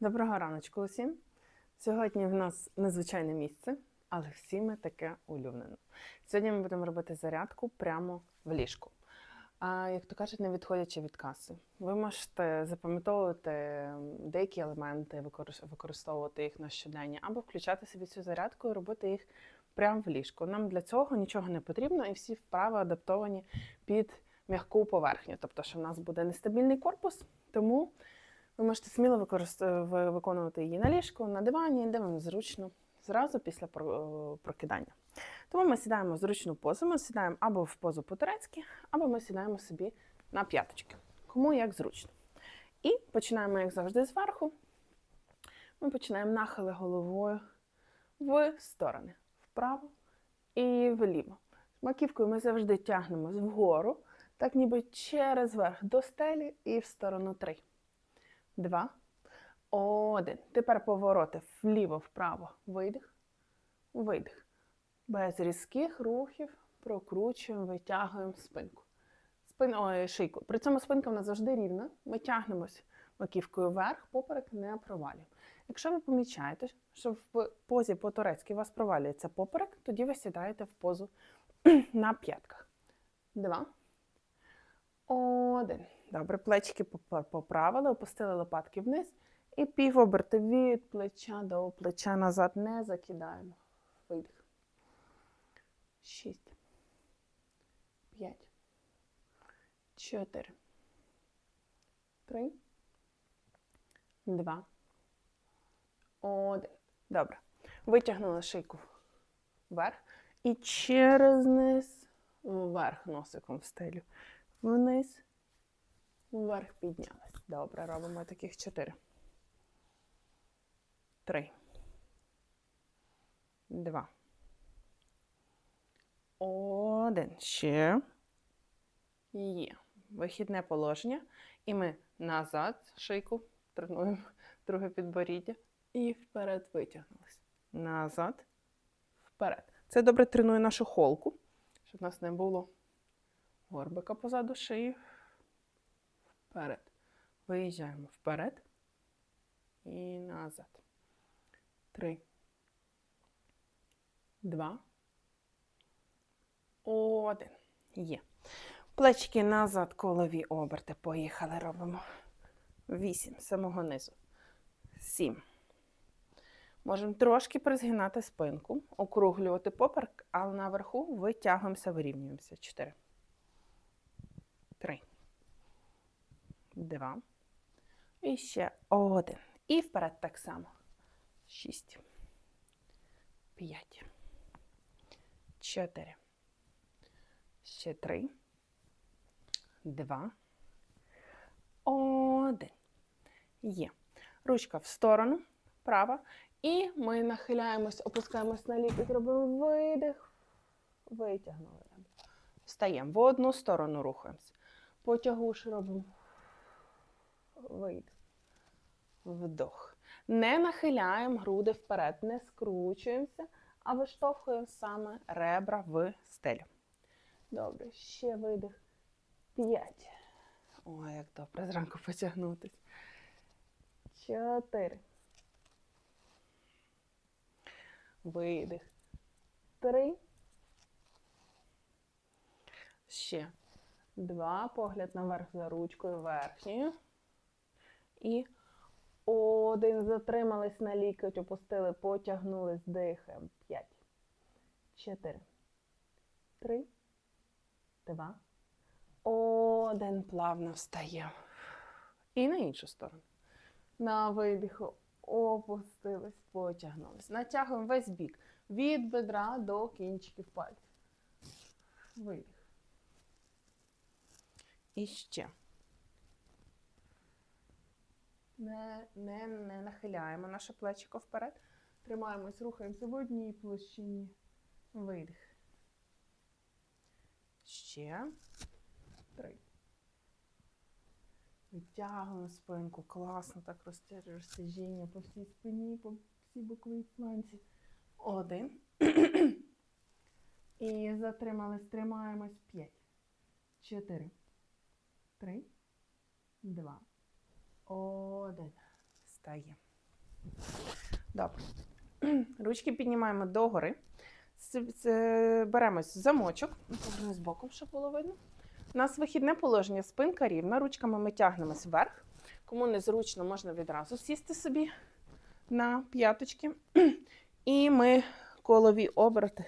Доброго раночку усім. Сьогодні в нас незвичайне місце, але всі ми таке улюблене. Сьогодні ми будемо робити зарядку прямо в ліжку. А як то кажуть, не відходячи від каси. Ви можете запам'ятовувати деякі елементи, використовувати їх на щоденні, або включати собі цю зарядку і робити їх прямо в ліжку. Нам для цього нічого не потрібно, і всі вправи адаптовані під м'яку поверхню. Тобто, що в нас буде нестабільний корпус, тому ви можете сміло виконувати її на ліжку, на дивані, де вам зручно, зразу після прокидання. Тому ми сідаємо в зручну позу. Ми сідаємо або в позу по-турецьки, або ми сідаємо собі на п'яточки. Кому як зручно. І починаємо, як завжди, зверху. Ми починаємо нахили головою в сторони, вправо і вліво. Маківкою ми завжди тягнемось вгору, так ніби через верх до стелі і в сторону 3. Два. Один. Тепер повороти вліво, вправо. Видих. Видих. Без різких рухів прокручуємо, витягуємо спинку. Спин, ой, шийку. При цьому спинка в нас завжди рівна. Ми тягнемось маківкою вверх, поперек не провалюємо. Якщо ви помічаєте, що в позі по-турецьки у вас провалюється поперек, тоді ви сідаєте в позу на п'ятках. Два. Один. Добре, плечики поправили, опустили лопатки вниз. І півоберти від плеча до плеча назад не закидаємо. Видих. Шість. П'ять. Чотири. Три. Два. Один. Добре. Витягнули шийку вверх. І через низ вверх носиком в стелю. Вниз. Вверх піднялись. Добре, робимо таких чотири. Три. Два. Один. Ще. Є. Вихідне положення. І ми назад шийку тренуємо друге підборіддя. І вперед витягнулись. Назад. Вперед. Це добре тренує нашу холку, щоб в нас не було горбика позаду шиї. Вперед. Виїжджаємо вперед. І назад. Три. Два. Один. Є. Плечки назад, колові оберти. Поїхали, робимо. Вісім. Самого низу. Сім. Можемо трошки призгинати спинку, округлювати поперек, але наверху витягуємося, вирівнюємося. Чотири. Три. Два. І ще один. І вперед так само. Шість. П'ять. Чотири. Ще три. Два. Один. Є. Ручка в сторону. Права. І ми нахиляємось, опускаємось на лікоть, робимо видих. Витягнули. Встаємо. В одну сторону рухаємося. Потягуш робимо. Видих. Вдох. Не нахиляємо груди вперед, не скручуємося, а виштовхуємо саме ребра в стелю. Добре, ще видих. П'ять. Ой, як добре зранку потягнутись. Чотири. Видих. Три. Ще. Два. Погляд наверх за ручкою верхньою. І один. Затримались на лікоть, опустили, потягнулись, дихаємо. П'ять. Чотири. Три. Два. Один. Плавно встаємо. І на іншу сторону. На видиху опустились, потягнулись. Натягуємо весь бік. Від бедра до кінчиків пальців. Видих. І ще. Не, не, не нахиляємо наше плечико вперед. Тримаємось, рухаємося в одній площині. Видих. Ще. Три. Витягуємо спинку. Класно так розтяжіння по всій спині, по всій боковій фланці. Один. І затримались, тримаємось. П'ять. Чотири. Три. Два. Один. Стаємо. Добре. Ручки піднімаємо догори. Беремось замочок. Повернусь боком, щоб було видно. У нас вихідне положення, спинка рівна. Ручками ми тягнемось вверх. Кому незручно, можна відразу сісти собі на п'яточки. І ми колові оберти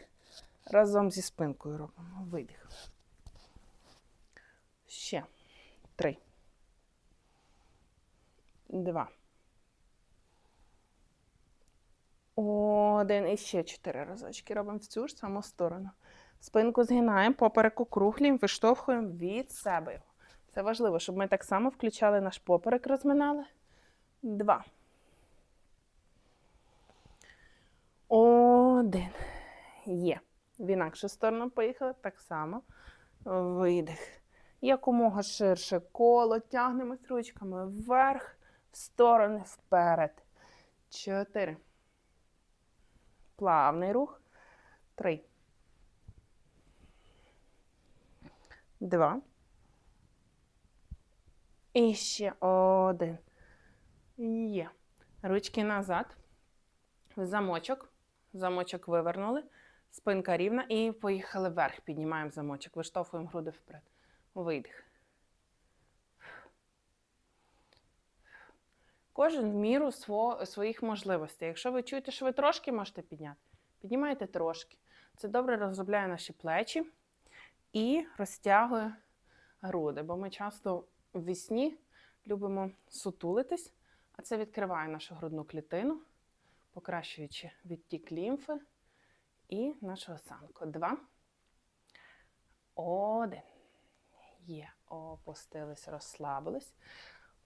разом зі спинкою робимо. Видих. Ще. Три. Два. Один. І ще чотири разочки робимо в цю ж саму сторону. Спинку згинаємо, поперек округлюємо, виштовхуємо від себе. Це важливо, щоб ми так само включали наш поперек, розминали. Два. Один. Є. В інакшу сторону поїхали. Так само. Видих. Якомога ширше коло. Тягнемось ручками вверх, в сторони, вперед. Чотири. Плавний рух. Три. Два. І ще один. Є. Ручки назад. Замочок. Замочок вивернули. Спинка рівна і поїхали вверх. Піднімаємо замочок. Виштовхуємо груди вперед. Видих. Кожен в міру сво- своїх можливостей. Якщо ви чуєте, що ви трошки можете підняти, піднімайте трошки. Це добре розробляє наші плечі і розтягує груди, бо ми часто в вісні любимо сутулитись, а це відкриває нашу грудну клітину, покращуючи відтік лімфи і нашу осанку. Два. Один. Є. Опустились, розслабились.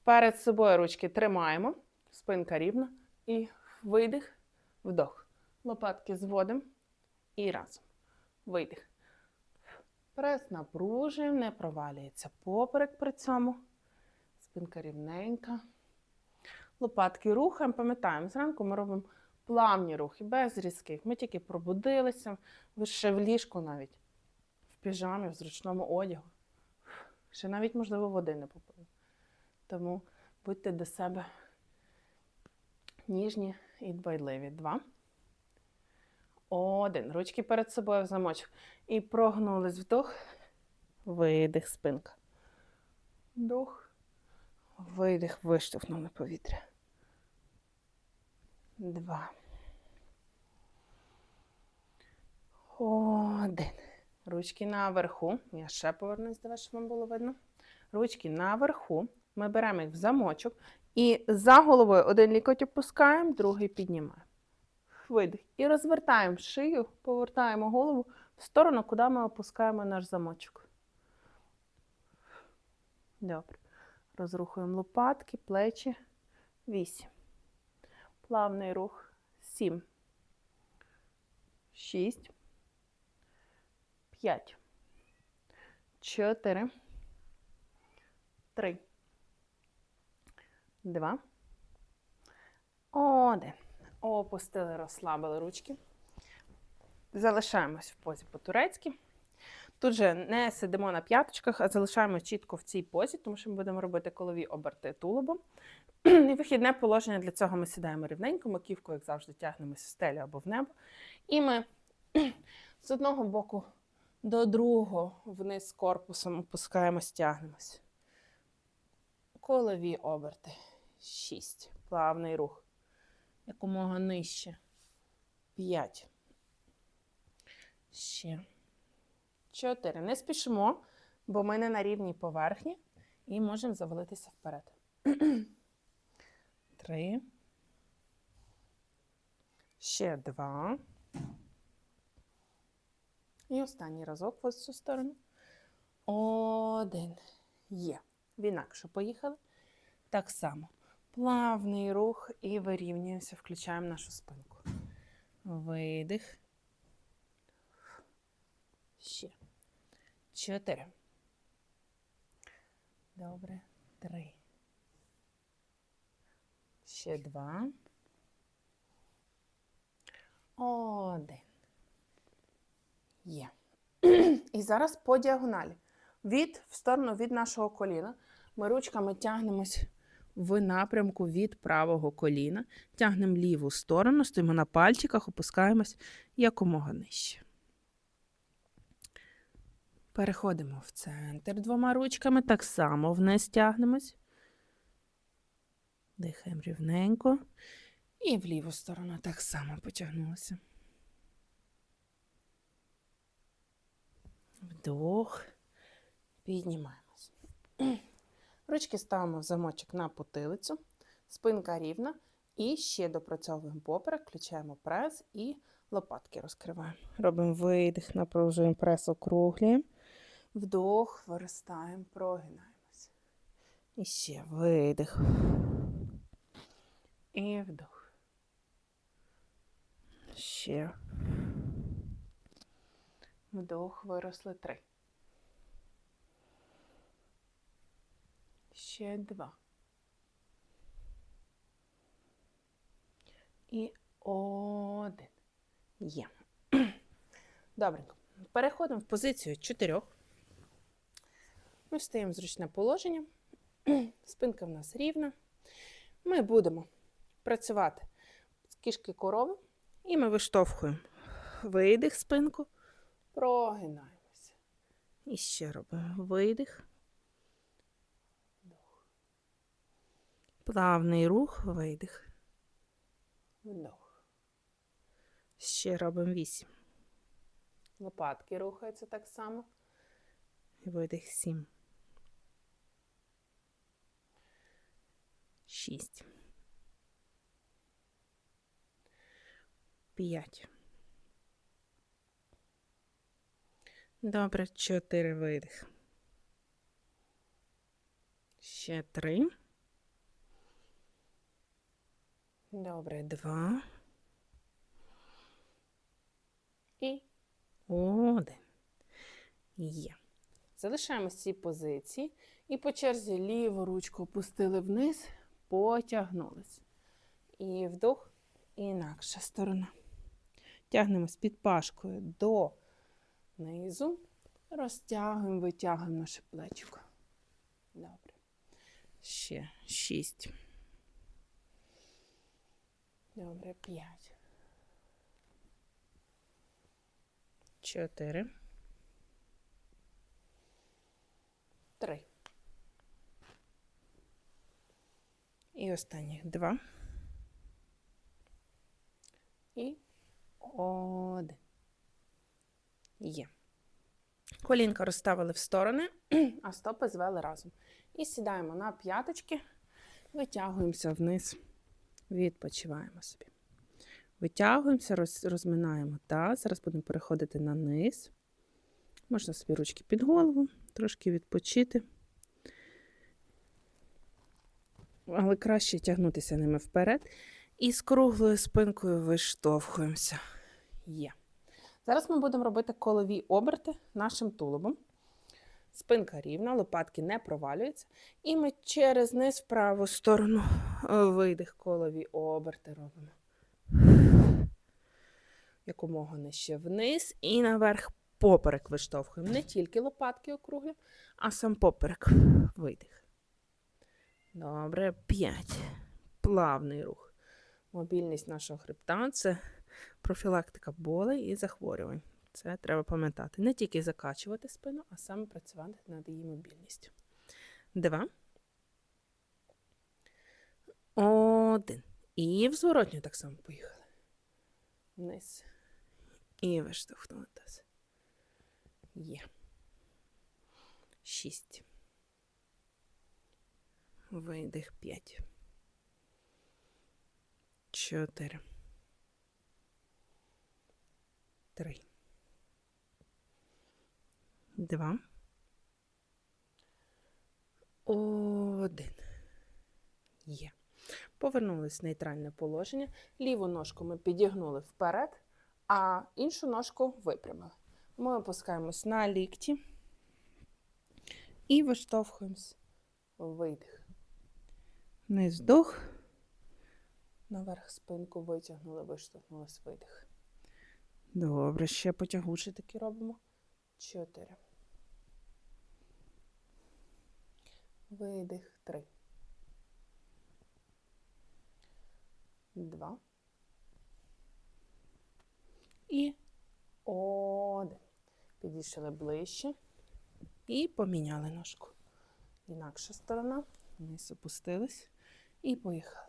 Перед собою ручки тримаємо, спинка рівна. І видих, вдох. Лопатки зводимо і разом. Видих. Прес напружуємо, не провалюється поперек при цьому. Спинка рівненька. Лопатки рухаємо, пам'ятаємо, зранку ми робимо плавні рухи, без різких. Ми тільки пробудилися, ви в ліжку навіть, в піжамі, в зручному одягу. Ще навіть, можливо, води не попили. Тому будьте до себе ніжні і дбайливі. Два. Один. Ручки перед собою в замочок. І прогнулись вдох. Видих, спинка. Вдох. Видих, виштовхнули повітря. Два. Один. Ручки наверху. Я ще повернусь до вас, щоб вам було видно. Ручки наверху. Ми беремо їх в замочок. І за головою один лікоть опускаємо, другий піднімаємо. Видих. І розвертаємо шию, повертаємо голову в сторону, куди ми опускаємо наш замочок. Добре. Розрухуємо лопатки, плечі. Вісім. Плавний рух. Сім. Шість. П'ять. Чотири. Три. Два. Один. Опустили, розслабили ручки. Залишаємось в позі по-турецьки. Тут же не сидимо на п'яточках, а залишаємо чітко в цій позі, тому що ми будемо робити колові оберти тулубом. І вихідне положення для цього ми сідаємо рівненько, маківку, як завжди, тягнемося в стелю або в небо. І ми з одного боку до другого вниз корпусом опускаємось, тягнемось. Колові оберти. Шість. Плавний рух. Якомога нижче. П'ять. Ще. Чотири. Не спішимо, бо ми не на рівній поверхні і можемо завалитися вперед. Три. Ще два. І останній разок в цю сторону. Один. Є. В інакше поїхали. Так само. Плавний рух і вирівнюємося, включаємо нашу спинку. Видих. Ще. Чотири. Добре. Три. Ще два. Один. Є. І зараз по діагоналі. Від в сторону від нашого коліна. Ми ручками тягнемось в напрямку від правого коліна. Тягнемо ліву сторону, стоїмо на пальчиках, опускаємось якомога нижче. Переходимо в центр двома ручками, так само вниз тягнемось. Дихаємо рівненько. І в ліву сторону так само потягнулося. Вдох. Піднімаємось. Ручки ставимо в замочок на потилицю, спинка рівна. І ще допрацьовуємо поперек, включаємо прес і лопатки розкриваємо. Робимо видих, напружуємо прес, округлюємо. Вдох, виростаємо, прогинаємось. І ще видих. І вдох. Ще. Вдох, виросли три. Ще два. І один. Є. Добренько. Переходимо в позицію чотирьох. Ми встаємо в зручне положення. Спинка в нас рівна. Ми будемо працювати з кішки корови. І ми виштовхуємо видих спинку, прогинаємося. І ще робимо видих. Плавний рух, видих. Вдох. Ще робимо вісім. Лопатки рухаються так само. І видих сім. Шість. П'ять. Добре, чотири видих. Ще три. Добре, два. І один. Є. Залишаємось в цій позиції. І по черзі ліву ручку опустили вниз, потягнулись. І вдох, інакша сторона. Тягнемось під пашкою до низу. Розтягуємо, витягуємо наше плечико. Добре. Ще шість. Добре, п'ять. Чотири. Три. І останніх два. І один. Є. Колінка розставили в сторони, а стопи звели разом. І сідаємо на п'яточки, витягуємося вниз, відпочиваємо собі. Витягуємося, роз, розминаємо таз. Зараз будемо переходити на низ. Можна собі ручки під голову, трошки відпочити. Але краще тягнутися ними вперед. І з круглою спинкою виштовхуємося. Є. Зараз ми будемо робити колові оберти нашим тулубом. Спинка рівна, лопатки не провалюються. І ми через низ в праву сторону е, видих колові оберти робимо. Якомога нижче вниз і наверх поперек виштовхуємо. Не тільки лопатки округлі, а сам поперек. Видих. Добре, п'ять. Плавний рух. Мобільність нашого хребта це профілактика болей і захворювань. Це треба пам'ятати. Не тільки закачувати спину, а саме працювати над її мобільністю. Два. Один. І в зворотню так само поїхали. Вниз. І виштовхнули. Є. Шість. Видих п'ять. Чотири. Три. Два. Один. Є. Повернулись в нейтральне положення. Ліву ножку ми підігнули вперед, а іншу ножку випрямили. Ми опускаємось на лікті і виштовхуємось. Видих. Вниз вдох. Наверх спинку витягнули, виштовхнулись видих. Добре, ще потягучі такі робимо. Чотири. Видих. Три. два. І один. Підійшли ближче. І поміняли ножку. Інакша сторона. Вниз опустились. І поїхали.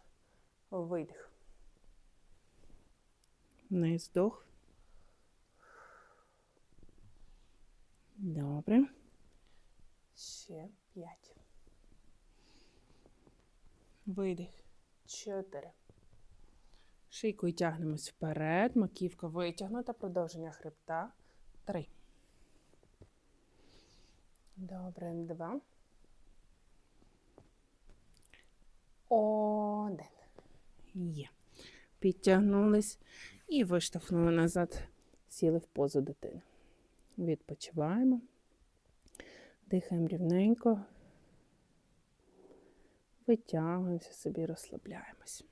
Видих. Вниз вдох. Добре. Ще п'ять. Видих. Чотири. Шийкою тягнемось вперед. Маківка витягнута. Продовження хребта. Три. Добре. Два. Один. Є. Підтягнулись і виштовхнули назад. Сіли в позу дитини. Відпочиваємо. Дихаємо рівненько. Витягуємося собі, розслабляємось.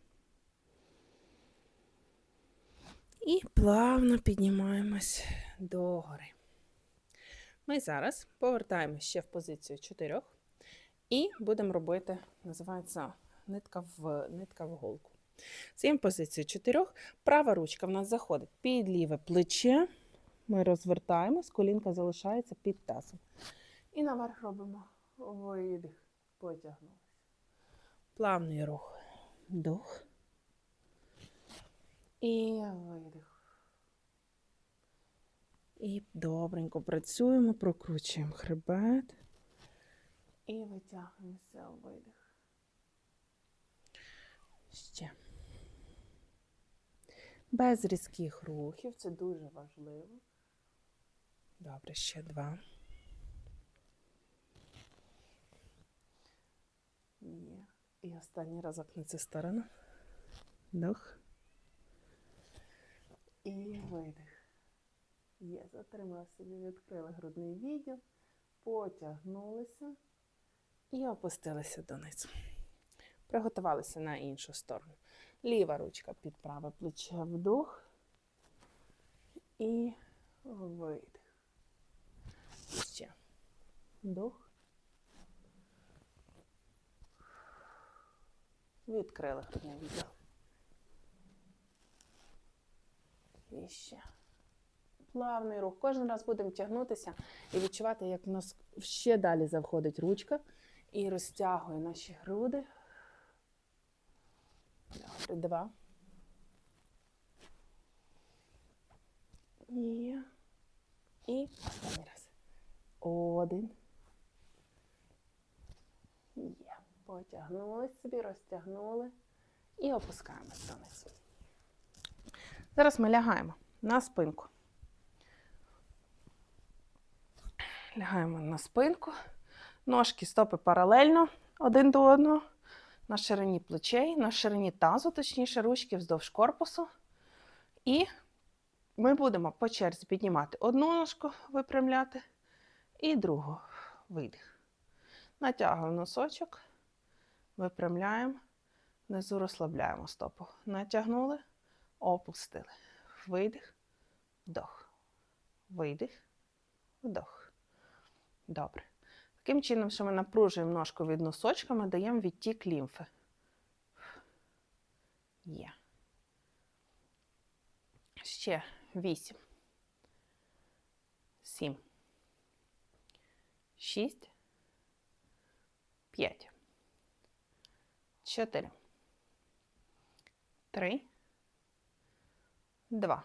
І плавно піднімаємось догори. Ми зараз повертаємось ще в позицію чотирьох і будемо робити, називається нитка в, нитка в голку. Цією позицію чотирьох. Права ручка в нас заходить під ліве плече. Ми розвертаємось, колінка залишається під тазом. І наверх робимо видих, потягнулися. Плавний рух. Вдох. І видих. І добренько працюємо, прокручуємо хребет. І витягуємося у видих. Ще. Без різких рухів, це дуже важливо. Добре, ще два. Є. І останній разок на цю сторону. Вдох. І видих. Є, затримали собі, відкрили грудний відділ, потягнулися і опустилися донизу. Приготувалися на іншу сторону. Ліва ручка під праве плече вдох і видих. Ще. Вдох. Відкрили грудний відділ. І ще. Плавний рух. Кожен раз будемо тягнутися і відчувати, як в нас ще далі заходить ручка і розтягує наші груди. Два. І, і останній раз. Один. Є. Потягнулись собі, розтягнули і опускаємось донизу. Зараз ми лягаємо на спинку. Лягаємо на спинку. Ножки, стопи паралельно один до одного. На ширині плечей, на ширині тазу, точніше, ручки вздовж корпусу. І ми будемо по черзі піднімати одну ножку, випрямляти, і другу видих. Натягуємо носочок, випрямляємо, внизу розслабляємо стопу. Натягнули, опустили. Видих, вдох. Видих, вдох. Добре. Таким чином, що ми напружуємо ножку від носочка, ми даємо відтік лімфи. Є. Ще вісім. Сім. Шість. П'ять. Чотири. Три. Два.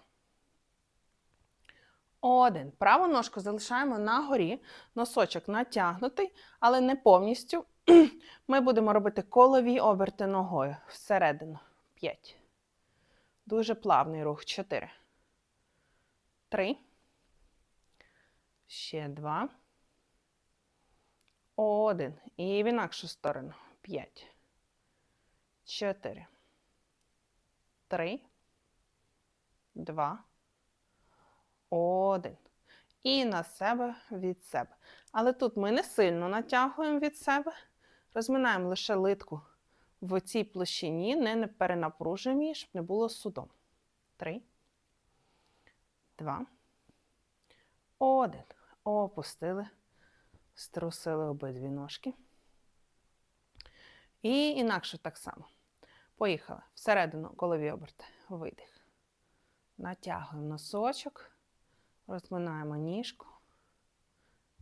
Один. Праву ножку залишаємо на горі, носочок натягнутий, але не повністю. Ми будемо робити колові оберти ногою всередину. П'ять. Дуже плавний рух. Чотири. Три. Ще два. Один. І в інакшу сторону. П'ять. Чотири. Три. Два. Один. І на себе від себе. Але тут ми не сильно натягуємо від себе. Розминаємо лише литку в цій площині, не, перенапружуємо її, щоб не було судом. Три. Два. Один. Опустили. Струсили обидві ножки. І інакше так само. Поїхали. Всередину голові оберти. Видих. Натягуємо носочок. Розминаємо ніжку.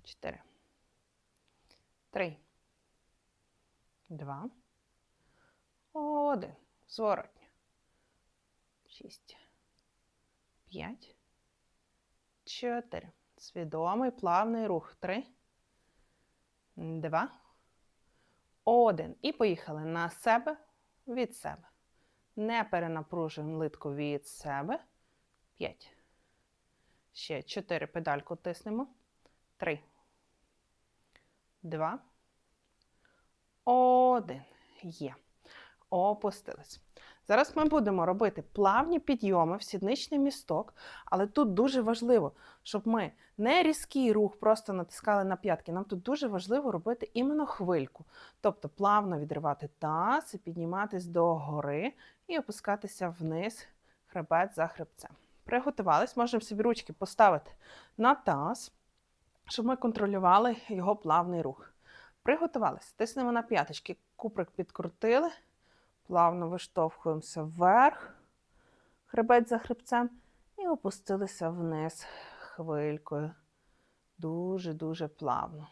Чотири. Три. Два. Один. Зворотньо. Шість. П'ять. Чотири. Свідомий плавний рух. Три. Два. Один. І поїхали на себе від себе. Не перенапружуємо литку від себе. П'ять. Ще чотири педальку тиснемо. Три. Два. Один. Є. Опустились. Зараз ми будемо робити плавні підйоми в сідничний місток, але тут дуже важливо, щоб ми не різкий рух просто натискали на п'ятки. Нам тут дуже важливо робити іменно хвильку. Тобто плавно відривати таз і підніматись до гори і опускатися вниз, хребет за хребцем. Приготувались, можемо собі ручки поставити на таз, щоб ми контролювали його плавний рух. Приготувались, тиснемо на п'яточки, куприк підкрутили, плавно виштовхуємося вверх, хребет за хребцем, і опустилися вниз хвилькою. Дуже-дуже плавно.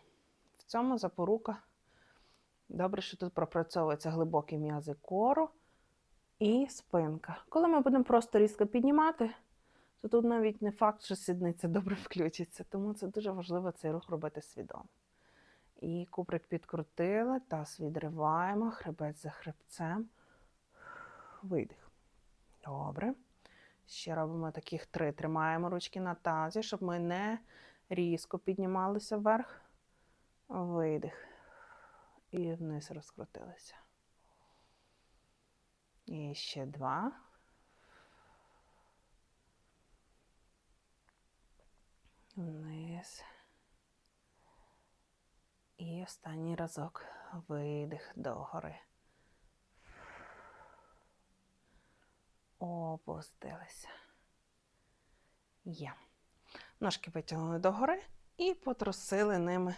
В цьому запорука. Добре, що тут пропрацьовуються глибокі м'язи кору і спинка. Коли ми будемо просто різко піднімати, то тут навіть не факт, що сідниця добре включиться, тому це дуже важливо цей рух робити свідомо. І куприк підкрутили, таз відриваємо, хребет за хребцем. Видих. Добре. Ще робимо таких три. Тримаємо ручки на тазі, щоб ми не різко піднімалися вверх. Видих. І вниз розкрутилися. І ще два. Вниз. І останній разок. Видих догори. Опустилися. Є. Ножки витягнули догори і потрусили ними,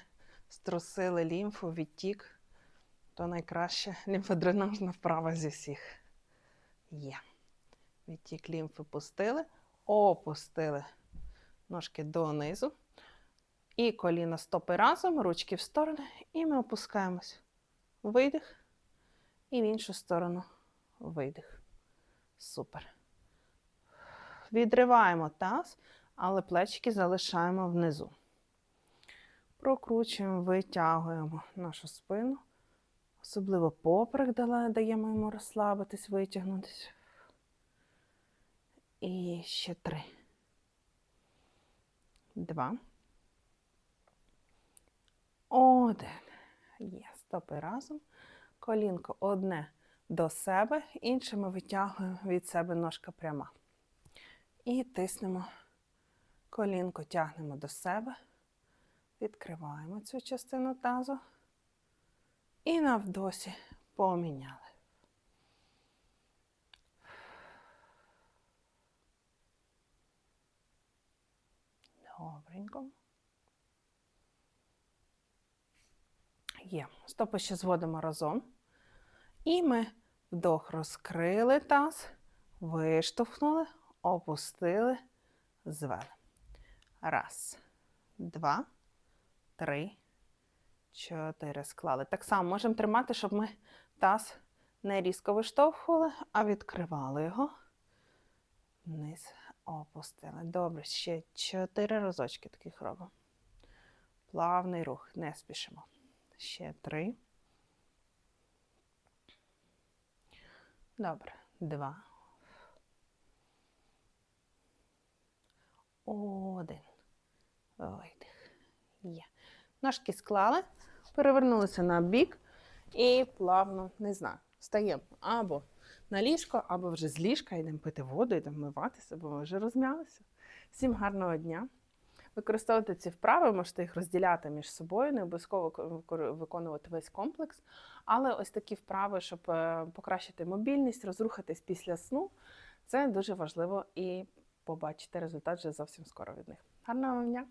струсили лімфу, відтік. То найкраще лімфодренажна вправа зі всіх. Є. Відтік лімфи пустили, опустили ножки донизу. І коліна стопи разом, ручки в сторони, і ми опускаємось. Видих. І в іншу сторону видих. Супер. Відриваємо таз, але плечики залишаємо внизу. Прокручуємо, витягуємо нашу спину. Особливо поперек даємо йому розслабитись, витягнутися. І ще три. Два. Один. Є. Стопи разом. Колінко одне до себе, інше ми витягуємо від себе ножка пряма. І тиснемо колінко, тягнемо до себе, відкриваємо цю частину тазу. І навдосі поміняли. Добренько. Є. Стопи ще зводимо разом. І ми вдох розкрили таз, виштовхнули, опустили, звели. Раз, два, три, чотири. Склали. Так само можемо тримати, щоб ми таз не різко виштовхували, а відкривали його. Вниз опустили. Добре, ще чотири разочки таких робимо. Плавний рух, не спішимо. Ще три. Добре. Два. Один. Видих. Є. Ножки склали, перевернулися на бік і плавно, не знаю, встаємо або на ліжко, або вже з ліжка йдемо пити воду, йдемо вмиватися, бо ми вже розм'ялися. Всім гарного дня! Використовувати ці вправи, можете їх розділяти між собою, не обов'язково виконувати весь комплекс. Але ось такі вправи, щоб е, покращити мобільність, розрухатись після сну, це дуже важливо і побачите результат вже зовсім скоро від них. Гарного вам дня!